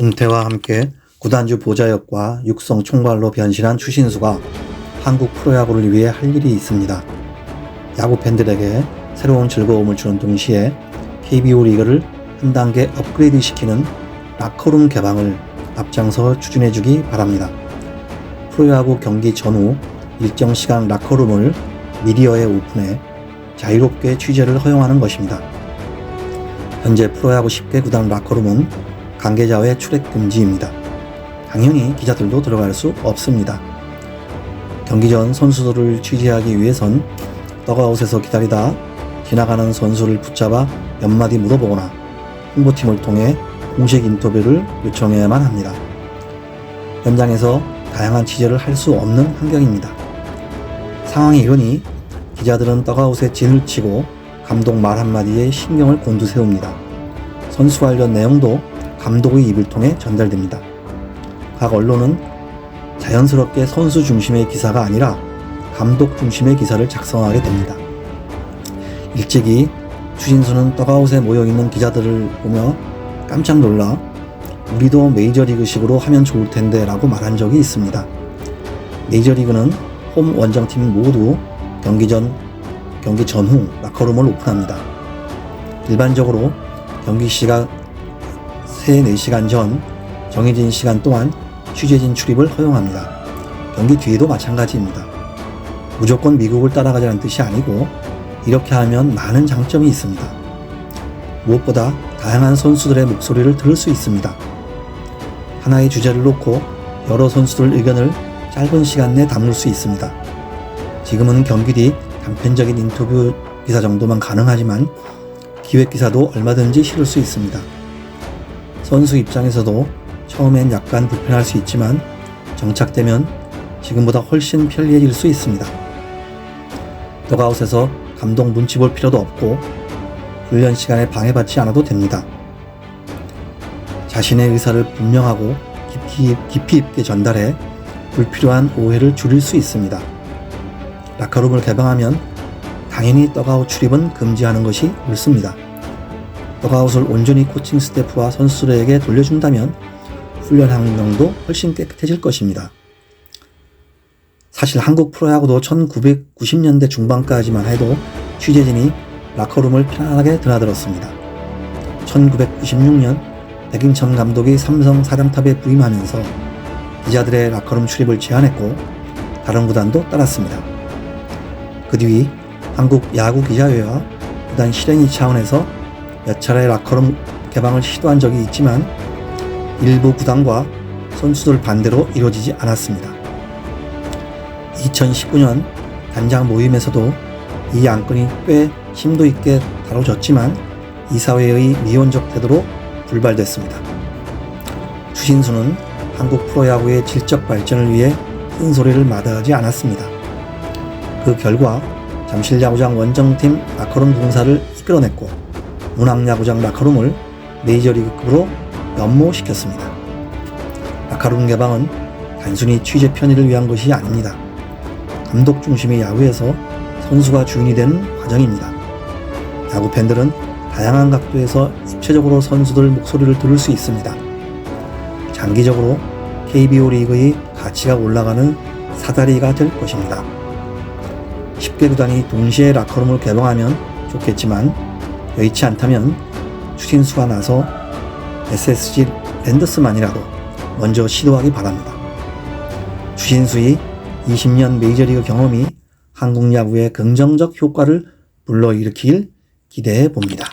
은퇴와 함께 구단주 보좌역과 육성 총괄로 변신한 추신수가 한국 프로야구를 위해 할 일이 있습니다. 야구 팬들에게 새로운 즐거움을 주는 동시에 KBO 리그를 한 단계 업그레이드 시키는 라커룸 개방을 앞장서 추진해주기 바랍니다. 프로야구 경기 전후 일정 시간 라커룸을 미디어에 오픈해 자유롭게 취재를 허용하는 것입니다. 현재 프로야구 10개 구단 라커룸은 관계자 외 출입 금지입니다. 당연히 기자들도 들어갈 수 없습니다. 경기 전 선수들을 취재하기 위해선 더그아웃에서 기다리다 지나가는 선수를 붙잡아 몇 마디 물어보거나 홍보팀을 통해 공식 인터뷰를 요청해야만 합니다. 현장에서 다양한 취재를 할 수 없는 환경입니다. 상황이 이러니 기자들은 더그아웃에 진을 치고 감독 말 한마디에 신경을 곤두세웁니다. 선수 관련 내용도 감독의 입을 통해 전달됩니다. 각 언론은 자연스럽게 선수 중심의 기사가 아니라 감독 중심의 기사를 작성하게 됩니다. 일찍이 추신수는 떡아웃에 모여있는 기자들을 보며 깜짝 놀라 우리도 메이저리그식으로 하면 좋을 텐데 라고 말한 적이 있습니다. 메이저리그는 홈 원정팀 모두 경기 전, 경기 전후 라커룸을 오픈합니다. 일반적으로 경기 시각 3, 4시간 전 정해진 시간 동안 취재진 출입을 허용합니다. 경기 뒤에도 마찬가지입니다. 무조건 미국을 따라가자는 뜻이 아니고 이렇게 하면 많은 장점이 있습니다. 무엇보다 다양한 선수들의 목소리를 들을 수 있습니다. 하나의 주제를 놓고 여러 선수들 의견을 짧은 시간 내 담을 수 있습니다. 지금은 경기 뒤 단편적인 인터뷰 기사 정도만 가능하지만 기획 기사도 얼마든지 실을 수 있습니다. 선수 입장에서도 처음엔 약간 불편할 수 있지만 정착되면 지금보다 훨씬 편리해질 수 있습니다. 더가웃에서 감독 눈치 볼 필요도 없고 훈련 시간에 방해받지 않아도 됩니다. 자신의 의사를 분명하고 깊이, 깊이 있게 전달해 불필요한 오해를 줄일 수 있습니다. 라카룸을 개방하면 당연히 떡아웃 출입은 금지하는 것이 옳습니다. 떡아웃을 온전히 코칭 스태프와 선수들에게 돌려준다면 훈련 환경도 훨씬 깨끗해질 것입니다. 사실 한국 프로야구도 1990년대 중반까지만 해도 취재진이 라커룸을 편안하게 드나들었습니다. 1996년 백인천 감독이 삼성 사령탑에 부임하면서 기자들의 라커룸 출입을 제한했고 다른 구단도 따랐습니다. 그 뒤 한국 야구 기자회와 구단 실행위 차원에서 몇 차례 라커룸 개방을 시도한 적이 있지만 일부 구단과 선수들 반대로 이루어지지 않았습니다. 2019년 단장 모임에서도 이 안건이 꽤 심도 있게 다뤄졌지만 이사회의 미온적 태도로 불발됐습니다. 추신수는 한국 프로야구의 질적 발전을 위해 큰 소리를 마다하지 않았습니다. 그 결과 잠실야구장 원정팀 라커룸 공사를 이끌어냈고 문학야구장 라커룸을 메이저리그급으로 연모시켰습니다. 라커룸 개방은 단순히 취재 편의를 위한 것이 아닙니다. 감독 중심의 야구에서 선수가 주인이 되는 과정입니다. 야구 팬들은 다양한 각도에서 입체적으로 선수들 목소리를 들을 수 있습니다. 장기적으로 KBO 리그의 가치가 올라가는 사다리가 될 것입니다. 10개 구단이 동시에 라커룸을 개방하면 좋겠지만 여의치 않다면 추신수가 나서 SSG 랜더스만이라도 먼저 시도하기 바랍니다. 추신수의 20년 메이저리그 경험이 한국 야구의 긍정적 효과를 불러일으키길 기대해 봅니다.